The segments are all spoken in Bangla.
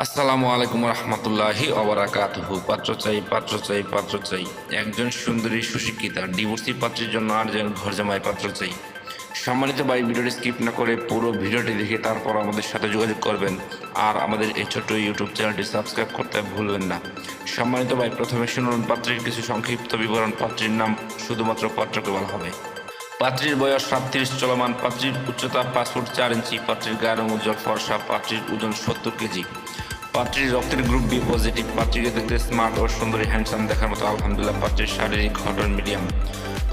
আসসালামু আলাইকুম রহমতুল্লাহি অবরাকাতুহু পাত্র চাই পাত্র চাই পাত্র চাই। একজন সুন্দরী, সুশিক্ষিতা ডিভোর্সি পাত্রের জন্য আর যেন ঘর জামাই পাত্র চাই। সম্মানিত ভাই, ভিডিওটি স্কিপ না করে পুরো ভিডিওটি দেখে তারপর আমাদের সাথে যোগাযোগ করবেন। আর আমাদের এই ছোট্ট ইউটিউব চ্যানেলটি সাবস্ক্রাইব করতে ভুলবেন না। সম্মানিত ভাই, প্রথমে শুনুন পাত্রের কিছু সংক্ষিপ্ত বিবরণ। পাত্রীর নাম শুধুমাত্র পাত্রকে বলা হবে। পাত্রীর বয়স সাতত্রিশ, চলমান পাত্রীর উচ্চতা পাঁচ ফুট চার ইঞ্চি, পাত্রীর গায়ের উজ্জ্বল ফর্সা, পাত্রীর ওজন সত্তর কেজি। পাত্রীর রক্তের গ্রুপ বি পজিটিভ পাত্রীকে দেখতে স্মার্ট ও সুন্দরী হ্যান্ডসাম দেখার মতো আলহামদুলিল্লাহ, পাত্রীর শারীরিক ঘটন মিডিয়াম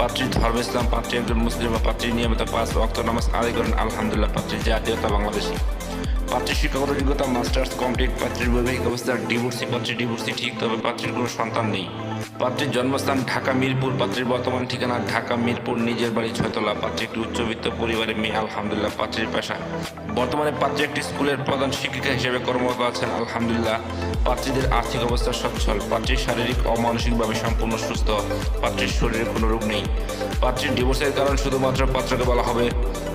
পাত্রীর ধর্ম ইসলাম, পাত্রী একজন মুসলিম বা পাত্রী নিয়মিত পাঁচ রক্ত নামাজ আদায় করেন, আলহামদুলিল্লাহ, পাত্রীর জাতীয়তা বাংলাদেশি। পাত্রীর শিক্ষাগত যোগ্যতা মাস্টার্স কমপ্লিট পাত্রীর বৈবাহিক অবস্থা ডিভোর্সি পাত্রী ডিভোর্সি ঠিক, তবে পাত্রীর কোনো সন্তান নেই। পাত্রীর জন্মস্থান ঢাকা মিরপুর, পাত্রীর বর্তমান ঠিকানা ঢাকা মিরপুর, নিজের বাড়ি ছয়তলা, পাত্রী একটি উচ্চবিত্ত পরিবারের মেয়ে, আলহামদুলিল্লাহ, পাত্রীর পেশা। বর্তমানে পাত্রী একটি স্কুলের প্রধান শিক্ষিকা হিসেবে কর্মরত আছেন, আলহামদুলিল্লাহ, পাত্রীদের আর্থিক অবস্থা সচ্ছল পাত্রীর শারীরিক ও মানসিকভাবে সম্পূর্ণ সুস্থ, পাত্রীর শরীরে কোনো রোগ নেই। পাত্রীর ডিভোর্সের কারণ শুধুমাত্র পাত্রকে বলা হবে,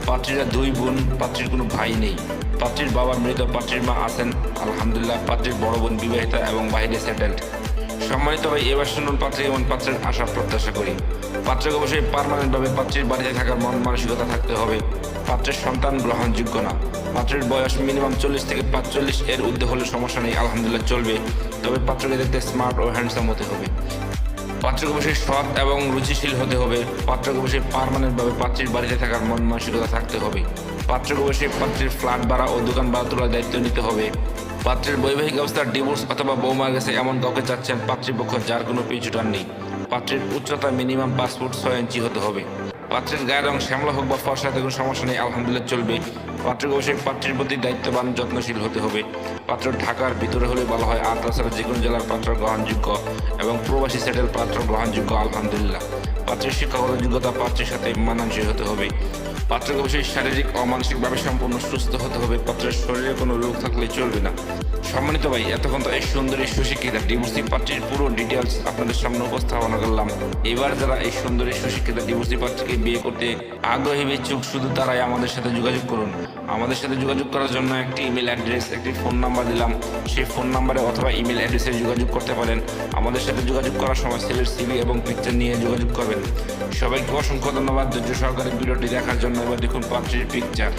পাত্রীরা দুই বোন, পাত্রীর কোনো ভাই নেই। পাত্রীর বাবার মৃত, পাত্রীর মা আছেন, আলহামদুলিল্লাহ, পাত্রীর বড় বোন বিবাহিতা এবং বাইরে সেটেলড। সম্মানিত ভাই এবার শুনুন পাত্রী এমন পাত্রের আশা প্রত্যাশা করি। পাত্রকে অবশ্যই পারমানেন্টভাবে পাত্রীর বাড়িতে থাকার মন মানসিকতা থাকতে হবে। পাত্রের সন্তান গ্রহণযোগ্য না। পাত্রের বয়স মিনিমাম চল্লিশ থেকে পাঁচচল্লিশ এর ঊর্ধ্বে হলে সমস্যা নেই, আলহামদুলিল্লাহ চলবে। তবে পাত্রকে দেখতে স্মার্ট ও হ্যান্ডসাম হতে হবে। পাত্রকে সৎ এবং রুচিশীল হতে হবে। পাত্রকে পারমানেন্টভাবে পাত্রীর বাড়িতে থাকার মন মানসিকতা থাকতে হবে। পাত্রকে অবশ্যই পাত্রীর ফ্ল্যাট ভাড়া ও দোকান ভাড়া তোলার দায়িত্ব নিতে হবে। পাত্রের বৈবাহিক অবস্থার ডিভোর্স অথবা বৌমা গেছে এমন কাউকে চাচ্ছেন পাত্রীপক্ষ যার কোনো পিছুটান নেই। পাত্রের উচ্চতা মিনিমাম পাঁচ ফুট ছয় ইঞ্চি হতে হবে। পাত্রের গায়ের রং শ্যামলা হোক বা ফর্সাতে কোনো সমস্যা নেই, আলহামদুলিল্লাহ চলবে। পাত্রের অবশ্যই পাত্রের প্রতি দায়িত্ববান, যত্নশীল হতে হবে। পাত্র ঢাকার ভিতরে হলে ভালো হয়, আর তাছাড়া যে কোনো জেলার পাত্র গ্রহণযোগ্য এবং প্রবাসী সেটেল পাত্র গ্রহণযোগ্য, আলহামদুলিল্লাহ। পাত্রের শিক্ষাগত যোগ্যতা পাত্রের সাথে মানানসই হতে হবে। পাত্রকে অবশ্যই শারীরিক ও মানসিকভাবে সম্পূর্ণ সুস্থ হতে হবে। পাত্রের শরীরে কোনো রোগ থাকলে চলবে না। সম্মানিত ভাই, এতক্ষণ তো এই সুন্দরী সুশিক্ষিতা ডিভোর্সি পাত্রীর পুরো ডিটেলস আপনাদের সামনে উপস্থাপনা করলাম। এবার যারা এই সুন্দরী সুশিক্ষিতা ডিভোর্সি পাত্রীকে বিয়ে করতে আগ্রহী ইচ্ছুক শুধু তারাই আমাদের সাথে যোগাযোগ করুন। আমাদের সাথে যোগাযোগ করার জন্য একটি ইমেল অ্যাড্রেস একটি ফোন নাম্বার দিলাম। সেই ফোন নাম্বারে অথবা ইমেল অ্যাড্রেসে যোগাযোগ করতে পারেন। আমাদের সাথে যোগাযোগ করার সময় ছেলের সিভি এবং পিকচার নিয়ে যোগাযোগ করবেন। সবাইকে অসংখ্য ধন্যবাদ। ধৈর্য সহকারে ভিডিওটি দেখার জন্য এবার দেখুন পাখির পিকচার